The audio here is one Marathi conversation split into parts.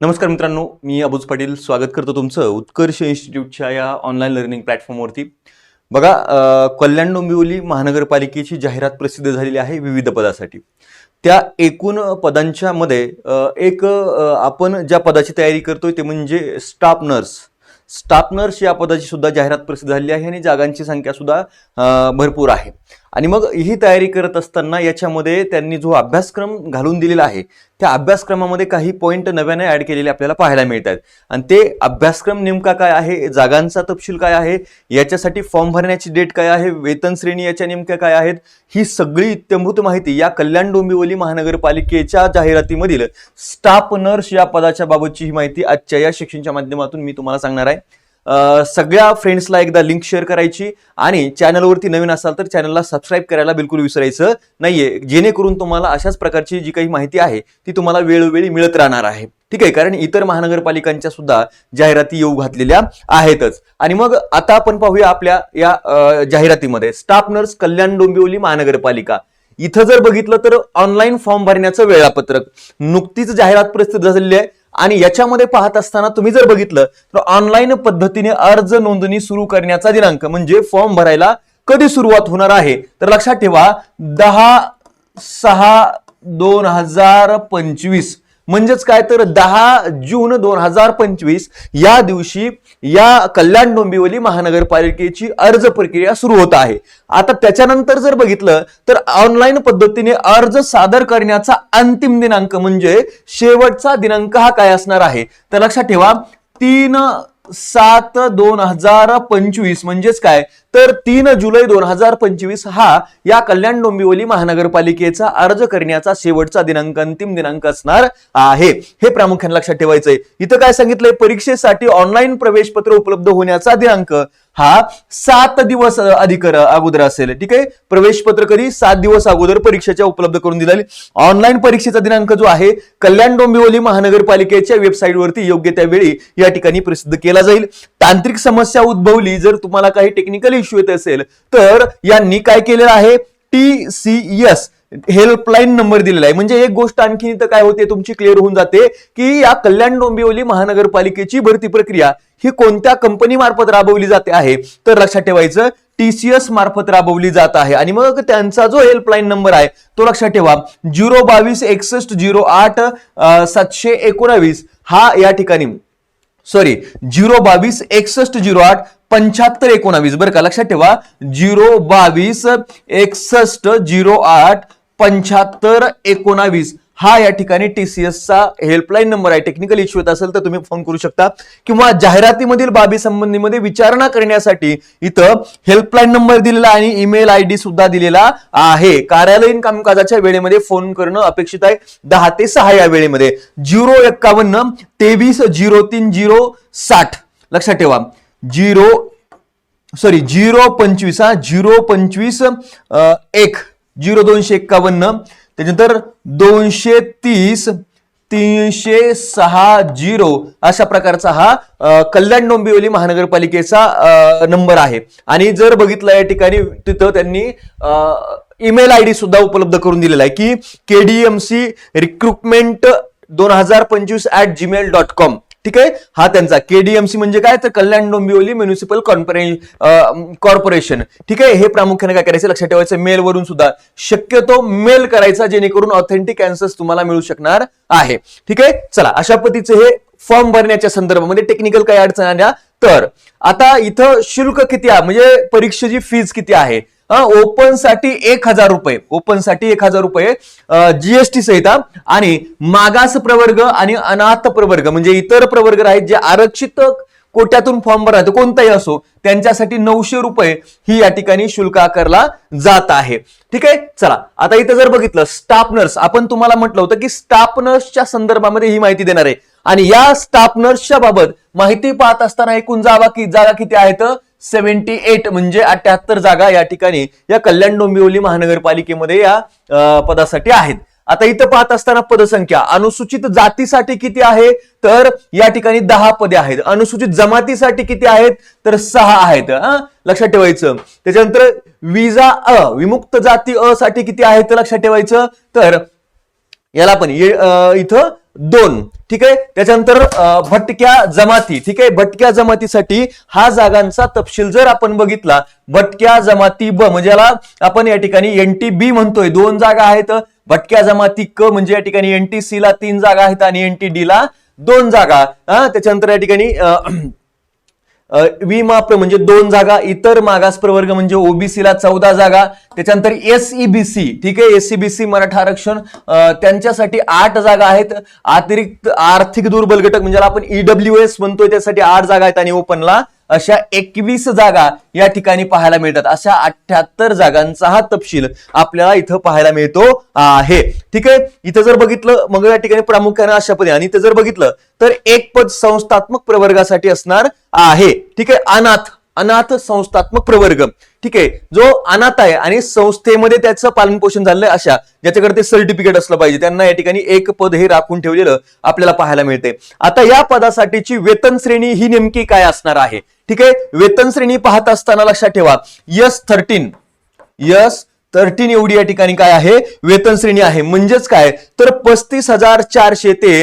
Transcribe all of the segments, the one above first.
नमस्कार मित्रांनो मी अबुज पाटील. स्वागत करतो तुमचं उत्कर्ष इन्स्टिट्यूटच्या या ऑनलाईन लर्निंग प्लॅटफॉर्मवरती बघा कल्याण डोंबिवली महानगरपालिकेची जाहिरात प्रसिद्ध झालेली आहे विविध पदासाठी. त्या एकूण पदांच्या मध्ये एक आपण ज्या पदाची तयारी करतोय ते म्हणजे स्टाफ नर्स स्टाफ नर्स या पदाची सुद्धा जाहिरात प्रसिद्ध झालेली आहे आणि जागांची संख्या सुद्धा भरपूर आहे. आणि मग ही तयारी करत असताना याच्यामध्ये त्यांनी जो अभ्यासक्रम घालून दिलेला आहे त्या अभ्यासक्रमामध्ये काही पॉईंट नव्याने ऍड केलेले आपल्याला पाहायला मिळत आहेत आणि ते अभ्यासक्रम नेमका काय आहे जागांचा तपशील काय आहे याच्यासाठी फॉर्म भरण्याची डेट काय आहे वेतन श्रेणी याच्या नेमक्या काय आहेत ही सगळी इत्यंभूत माहिती या कल्याण डोंबिवली महानगरपालिकेच्या जाहिरातीमधील स्टाफ नर्स या पदाच्या बाबतची ही माहिती आजच्या या शिक्षणच्या माध्यमातून मी तुम्हाला सांगणार आहे. सगळ्या फ्रेंड्सला एकदा लिंक शेअर करायची आणि चॅनलवरती नवीन असाल तर चॅनलला सबस्क्राईब करायला बिलकुल विसरायचं नाहीये. जेणेकरून तुम्हाला अशाच प्रकारची जी काही माहिती आहे ती तुम्हाला वेळोवेळी मिळत राहणार आहे. ठीक आहे? कारण इतर महानगरपालिकांच्या सुद्धा जाहिराती येऊ घातलेल्या आहेतच. आणि मग आता आपण पाहूया आपल्या या जाहिरातीमध्ये. स्टाफ नर्स कल्याण डोंबिवली महानगरपालिका. इथं जर बघितलं तर ऑनलाईन फॉर्म भरण्याचं वेळापत्रक. नुकतीच जाहिरात प्रसिद्ध झालेली आहे. आणि याच्यामध्ये पाहत असताना तुम्ही जर बघितलं तर ऑनलाईन पद्धतीने अर्ज नोंदणी सुरू करण्याचा दिनांक म्हणजे फॉर्म भरायला कधी सुरुवात होणार आहे? तर लक्षात ठेवा दहा सहा दोन हजार पंचवीस. म्हणजेच काय तर दहा जून दोन हजार पंचवीस या दिवशी या कल्याण डोंबिवली महानगरपालिकेची अर्ज प्रक्रिया सुरू होत आहे. आता त्याच्यानंतर जर बघितलं तर ऑनलाईन पद्धतीने अर्ज सादर करण्याचा अंतिम दिनांक म्हणजे शेवटचा दिनांक हा काय असणार आहे? तर लक्षात ठेवा तीन सात दोन हजार पंचवीस म्हणजेच काय? तर तीन जुलै दोन हजार पंचवीस हा या कल्याण डोंबिवली महानगरपालिकेचा अर्ज करण्याचा शेवटचा दिनांक अंतिम दिनांक असणार आहे. हे प्रामुख्याने लक्षात ठेवायचंय. इथं काय सांगितलंय? परीक्षेसाठी ऑनलाईन प्रवेश पत्र उपलब्ध होण्याचा दिनांक हा सात दिवस अधिक अगोदर असेल. ठीक आहे? प्रवेश पत्र कधी? सात दिवस अगोदर परीक्षेच्या उपलब्ध करून दिलेली. ऑनलाईन परीक्षेचा दिनांक जो आहे कल्याण डोंबिवली महानगरपालिकेच्या वेबसाईटवरती योग्य त्या वेळी या ठिकाणी प्रसिद्ध केला जाईल. तांत्रिक समस्या उद्भवली जर तुम्हाला काही टेक्निकल इश्यू येत असेल तर यांनी काय केलेलं आहे? T C S helpline number दिलेला आहे. म्हणजे एक गोष्ट आणखी इथं काय होते तुमची क्लिअर होऊन जाते की या कल्याण डोंबिवली महानगरपालिकेची भरती प्रक्रिया ही कोणत्या कंपनी मार्फत राबवली जाते आहे? तर लक्षात ठेवायचं टीसीएस मार्फत राबवली जात आहे. आणि मग त्यांचा जो हेल्पलाईन नंबर आहे तो लक्षात ठेवा. झिरो बावीस एकसष्ट झिरो आठ सातशे एकोणावीस हा या ठिकाणी सॉरी झिरो बावीस एकसष्ट झिरो आठ पंच्याहत्तर एकोणावीस. बरं का लक्षात ठेवा. झिरो बावीस एकसष्ट झिरो आठ पंच्याहत्तर एकोणावीस. हा या ठिकाणी टीसीएस चा हेल्पलाईन नंबर आहे. टेक्निकल इश्यू येत असेल तर तुम्ही फोन करू शकता. किंवा जाहिरातीमधील बाबी संबंधीमध्ये विचारणा करण्यासाठी इथं हेल्पलाईन नंबर दिलेला आणि ईमेल आय डी सुद्धा दिलेला आहे. कार्यालयीन कामकाजाच्या वेळेमध्ये फोन करणं अपेक्षित आहे. दहा ते सहा या वेळेमध्ये. झिरो एक्कावन्न तेवीस झिरो तीन झिरो साठ. लक्षात ठेवा. झिरो सॉरी झिरो पंचवीस हा झिरो पंचवीस एक. झिरो दोनशे एक्कावन्न त्याच्यानंतर दोनशे तीस तीनशे सहा झिरो अशा प्रकारचा हा कल्याण डोंबिवली महानगरपालिकेचा नंबर आहे. आणि जर बघितलं या ठिकाणी तिथं त्यांनी ईमेल आय डी सुद्धा उपलब्ध करून दिलेला आहे की केडीएमसी रिक्रुटमेंट दोन हजार पंचवीस ऍट जीमेल डॉट कॉम ठीक आहे? हा त्यांचा. केडीएमसी म्हणजे काय? तर कल्याण डोंबिवली म्युनिसिपल कॉर्पोरेशन ठीक आहे? हे प्रामुख्याने काय करायचं? लक्षात ठेवायचं. मेल वरून सुद्धा. शक्यतो मेल करायचा जेणेकरून ऑथेंटिक अँसर्स तुम्हाला मिळू शकणार आहे. ठीक आहे? चला अशा पद्धतीचे हे फॉर्म भरण्याच्या संदर्भामध्ये टेक्निकल काही अडचण आल्या तर. आता इथं शुल्क किती आहे? म्हणजे परीक्षेची फीज किती आहे? ओपनसाठी एक हजार रुपये. ओपनसाठी एक हजार रुपये जीएसटी सहित आणि मागास प्रवर्ग आणि अनाथ प्रवर्ग म्हणजे इतर प्रवर्ग आहेत जे आरक्षित कोट्यातून फॉर्म भरायचं कोणताही असो त्यांच्यासाठी नऊशे रुपये ही या ठिकाणी शुल्क आकारला जात आहे. ठीक आहे? चला आता इथं जर बघितलं स्टाफ नर्स आपण तुम्हाला म्हटलं होतं की स्टाफ नर्सच्या संदर्भामध्ये ही माहिती देणार आहे. आणि या स्टाफ नर्सच्या बाबत माहिती पाहत असताना एकूण जागा की जागा किती आहेत? सेव्हन्टी एट म्हणजे अठ्याहत्तर जागा या ठिकाणी या कल्याण डोंबिवली महानगरपालिकेमध्ये या पदासाठी आहेत. आता इथं पाहत असताना पदसंख्या अनुसूचित जातीसाठी किती आहे? तर या ठिकाणी दहा पदे आहेत. अनुसूचित जमातीसाठी किती आहेत? तर सहा आहेत. लक्षात ठेवायचं. त्याच्यानंतर विजा अ विमुक्त जाती अ साठी किती आहेत लक्षात ठेवायचं. तर याला पण इथं दोन. ठीक आहे? त्याच्यानंतर भटक्या जमाती. ठीक आहे? भटक्या जमातीसाठी हा जागांचा तपशील जर आपण बघितला भटक्या जमाती ब म्हणजे याला आपण या ठिकाणी एनटी बी म्हणतोय. दोन जागा आहेत. भटक्या जमाती क म्हणजे या ठिकाणी एनटी सी ला तीन जागा आहेत आणि एनटी डी ला दोन जागा. हा, त्याच्यानंतर या ठिकाणी अं, विमाप म्हणजे दोन जागा इतर मागास प्रवर्ग म्हणजे ओबीसीला चौदा जागा त्याच्यानंतर एसईबीसी ठीक आहे? एसईबीसी मराठा आरक्षण त्यांच्यासाठी आठ जागा आहेत. अतिरिक्त आर्थिक दुर्बल घटक म्हणजे आपण ईडब्ल्यू एस म्हणतोय त्यासाठी आठ जागा आहेत आणि ओपनला. अशा एकवीस जागा या ठिकाणी पाहायला मिळतात. अशा अठ्याहत्तर जागांचा हा तपशील आपल्याला इथं पाहायला मिळतो आहे. ठीक आहे? इथं जर बघितलं मग या ठिकाणी प्रामुख्याने अशा पदे आणि इथं जर बघितलं तर एक पद संस्थात्मक प्रवर्गासाठी असणार आहे. ठीक आहे? अनाथ. अनाथ संस्थात्मक प्रवर्ग. ठीक आहे? जो अनाथ आहे आणि संस्थेमध्ये त्याचं पालन पोषण झालंय अशा ज्याच्याकडे ते सर्टिफिकेट असलं पाहिजे. त्यांना या ठिकाणी एक पद हे राखून ठेवलेलं आपल्याला पाहायला मिळते आता या पदासाठीची वेतन श्रेणी ही नेमकी काय असणार आहे? ठीक आहे? वेतन श्रेणी पाहत असताना लक्षात ठेवा. यस थर्टीन यस थर्टीन एवढी या ठिकाणी काय आहे? वेतन श्रेणी आहे. म्हणजेच काय? तर पस्तीस हजार चारशे ते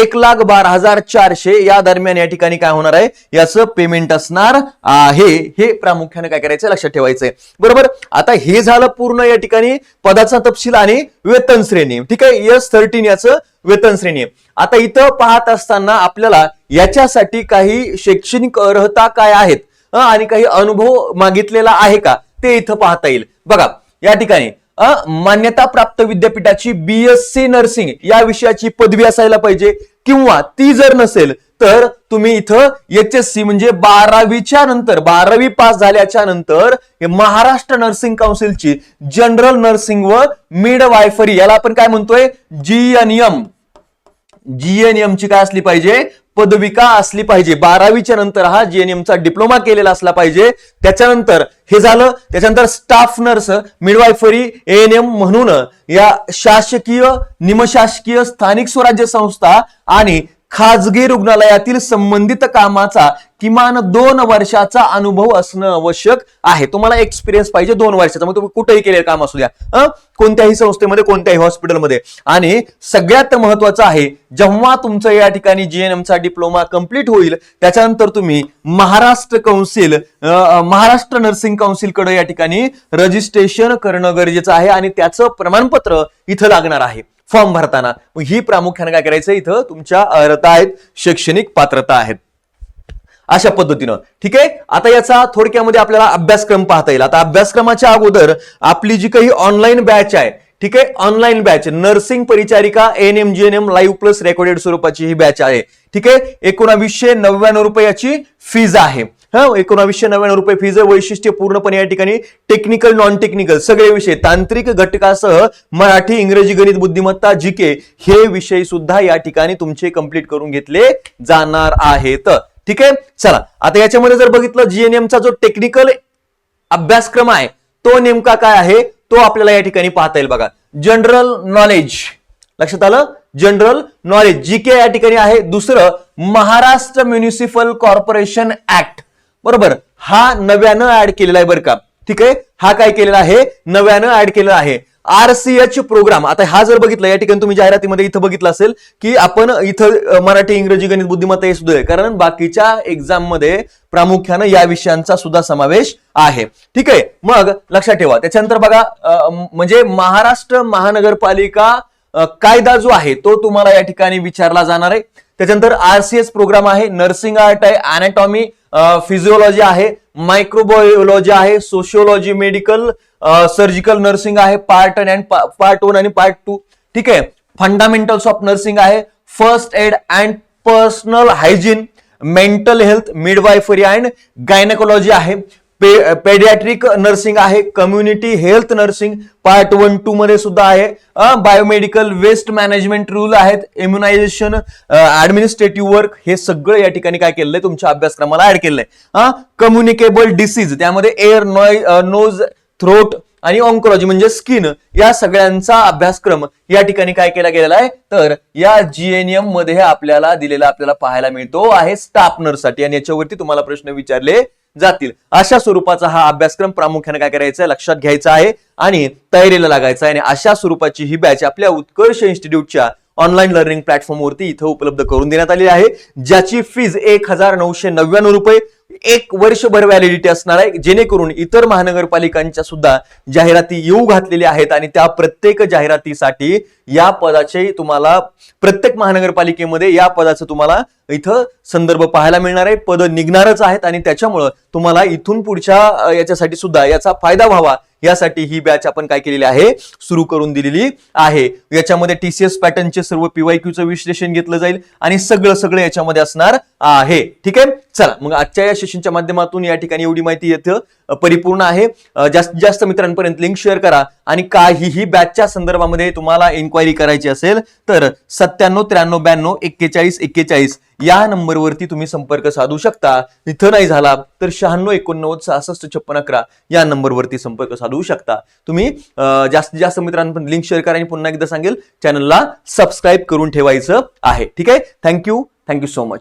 एक लाख बारा हजार चारशे या दरम्यान या ठिकाणी काय होणार आहे? याचं पेमेंट असणार आहे. हे प्रामुख्याने काय करायचं लक्षात ठेवायचंय. बरोबर? आता हे झालं पूर्ण या ठिकाणी पदाचा तपशील आणि वेतन श्रेणी. ठीक आहे? यस थर्टीन याचं वेतन श्रेणी आता इथं पाहत असताना आपल्याला याच्यासाठी काही शैक्षणिक अर्हता काय आहेत? आणि काही अनुभव मागितलेला आहे का? ते इथं पाहता येईल. बघा या ठिकाणी मान्यता प्राप्त विद्यापीठाची बीएससी नर्सिंग या विषयाची पदवी असायला पाहिजे. किंवा ती जर नसेल तर तुम्ही इथं एच एस सी म्हणजे बारावीच्या नंतर बारावी पास झाल्याच्यानंतर महाराष्ट्र नर्सिंग काउन्सिलची जनरल नर्सिंग व मिड वायफरी याला आपण काय म्हणतोय? जीएनएम जीएनएम ची काय असली पाहिजे? पदविका असली पाहिजे. बारावीच्या नंतर हा जीएनएम चा डिप्लोमा केलेला असला पाहिजे. त्याच्यानंतर हे झालं. त्याच्यानंतर स्टाफ नर्स मिडवायफरी एम म्हणून या शासकीय निमशासकीय स्थानिक स्वराज्य संस्था आणि खाजगी रुग्णालयातील संबंधित कामाचा किमान दोन वर्षाचा अनुभव असणं आवश्यक आहे. तुम्हाला एक्सपिरियन्स पाहिजे दोन वर्षाचा. मग तुम्ही कुठेही केलेलं काम असू द्या. कोणत्याही संस्थेमध्ये कोणत्याही हॉस्पिटलमध्ये आणि सगळ्यात महत्वाचं आहे जेव्हा तुमचं या ठिकाणी जीएनएम चा डिप्लोमा कंप्लीट होईल त्याच्यानंतर तुम्ही महाराष्ट्र कौन्सिल महाराष्ट्र नर्सिंग काउन्सिलकडे या ठिकाणी रजिस्ट्रेशन करणं गरजेचं आहे आणि त्याचं प्रमाणपत्र इथं लागणार आहे. फॉर्म भरताना. मग ही प्रामुख्याने काय करायचं इथं? तुमच्या अर्हता आहेत शैक्षणिक पात्रता आहेत. अशा पद्धतीनं. ठीक आहे? आता याचा थोडक्यामध्ये आपल्याला अभ्यासक्रम पाहता येईल. आता अभ्यासक्रमाच्या अगोदर आपली जी काही ऑनलाईन बॅच आहे ठीक आहे? ऑनलाईन बॅच नर्सिंग परिचारिका N M G N M live plus recorded स्वरूपाची ही बॅच आहे. ठीक आहे? एकोणावीसशे नव्याण्णव रुपयाची फीज आहे. हा एकोणावीसशे नव्याण्णव रुपये फीज आहे. वैशिष्ट्य पूर्णपणे या ठिकाणी टेक्निकल नॉन टेक्निकल सगळे विषय. तांत्रिक घटकासह मराठी इंग्रजी गणित बुद्धिमत्ता जी के हे विषय सुद्धा या ठिकाणी तुमचे कंप्लीट करून घेतले जाणार आहेत. ठीक आहे? चला आता याच्यामध्ये जर बघितलं जीएनएमचा जो टेक्निकल अभ्यासक्रम आहे तो नेमका काय आहे? तो आपल्याला या ठिकाणी पाहता येईल बघा. जनरल नॉलेज लक्षात आलं? जनरल नॉलेज जी के या ठिकाणी आहे. दुसरं महाराष्ट्र म्युनिसिपल कॉर्पोरेशन ऍक्ट बरोबर. हा नव्यानं ऍड केलेला आहे बरं का. ठीक आहे? हा काय केलेला आहे? नव्यानं ऍड केलेला आहे. आरसीएच प्रोग्राम आता हा जर बघितला या ठिकाणी तुम्ही जाहिरातीमध्ये इथं बघितलं असेल की आपण इथं मराठी इंग्रजी गणित बुद्धिमत्ता हे सुद्धा आहे. कारण बाकीच्या एक्झाममध्ये प्रामुख्यानं या विषयांचा सुद्धा समावेश आहे. ठीक आहे? मग लक्षात ठेवा. त्याच्यानंतर बघा म्हणजे महाराष्ट्र महानगरपालिका कायदा जो आहे तो तुम्हाला या ठिकाणी विचारला जाणार आहे. त्याच्यानंतर आरसीएस प्रोग्राम आहे. नर्सिंग आर्ट आहे. अनॅटॉमी फिजिओलॉजी आहे मायक्रोबायोलॉजी आहे सोशिओलॉजी मेडिकल सर्जिकल नर्सिंग आहे पार्ट अँड पार्ट वन आणि पार्ट टू ठीक आहे? फंडामेंटल्स ऑफ नर्सिंग आहे first aid and personal hygiene mental health midwifery and gynaecology आहे. पेडियाट्रिक नर्सिंग आहे community health nursing part one two मध्ये सुद्धा आहे. बायोमेडिकल वेस्ट मॅनेजमेंट रूल आहेत. इम्युनायझेशन ऍडमिनिस्ट्रेटिव्ह वर्क हे सगळं या ठिकाणी काय केलंय तुमच्या अभ्यासक्रमाला ऍड केलंय हा कम्युनिकेबल डिसीज त्यामध्ये एअर नॉय नोज थ्रोट आणि ऑन्कोलॉजी म्हणजे स्किन या सगळ्यांचा अभ्यासक्रम या ठिकाणी काय केला गेलेला आहे? तर या जीएनएममध्ये आपल्याला दिलेला आपल्याला पाहायला मिळतो. आहे स्टाफ नर्ससाठी आणि याच्यावरती तुम्हाला प्रश्न विचारले जातील. अशा स्वरूपाचा हा अभ्यासक्रम प्रामुख्याने काय करायचा आहे? लक्षात घ्यायचा आहे आणि तयारीला लागायचा आहे. आणि अशा स्वरूपाची ही बॅच आपल्या उत्कर्ष इन्स्टिट्यूटच्या ऑनलाईन लर्निंग प्लॅटफॉर्मवरती इथं उपलब्ध करून देण्यात आली आहे. ज्याची फीज एक हजार नऊशे नव्याण्णव रुपये एक वर्षभर व्हॅलिडिटी असणार आहे. जेणेकरून इतर महानगरपालिकांच्या सुद्धा जाहिराती येऊ घातलेल्या आहेत आणि त्या प्रत्येक जाहिरातीसाठी या पदाचे तुम्हाला प्रत्येक महानगरपालिकेमध्ये या पदाचं तुम्हाला इथं संदर्भ पाहायला मिळणार आहे. पद निघणारच आहेत आणि त्याच्यामुळं तुम्हाला इथून पुढच्या याच्यासाठी सुद्धा याचा फायदा व्हावा. यासाठी ही बॅच आपण काय केलेली आहे? सुरू करून दिलेली आहे. याच्यामध्ये टीसीएस पॅटर्नचे सर्व पीवायक्यूचं विश्लेषण घेतलं जाईल आणि सगळं सगळं याच्यामध्ये असणार आहे. ठीक आहे? चला मग आजच्या या सेशनच्या माध्यमातून या ठिकाणी एवढी माहिती येतं परिपूर्ण आहे. जास्तीत जास्त मित्रांपर्यंत लिंक शेअर करा आणि काहीही बॅचच्या संदर्भामध्ये तुम्हाला इन्क्वायरी करायची असेल तर सत्त्याण्णव त्र्याण्णव ब्याण्णव एक्केचाळीस एक्केचाळीस या नंबरवरती तुम्ही संपर्क साधू शकता. इथं नाही झाला तर शहाण्णव एकोणनव्वद सहासष्ट छप्पन अकरा या नंबरवरती संपर्क साधू शकता. तुम्ही जास्तीत जास्त मित्रांपर्यंत लिंक शेअर करा आणि पुन्हा एकदा सांगेल चॅनलला सबस्क्राईब करून ठेवायचं आहे. ठीक आहे? Thank you thank you so much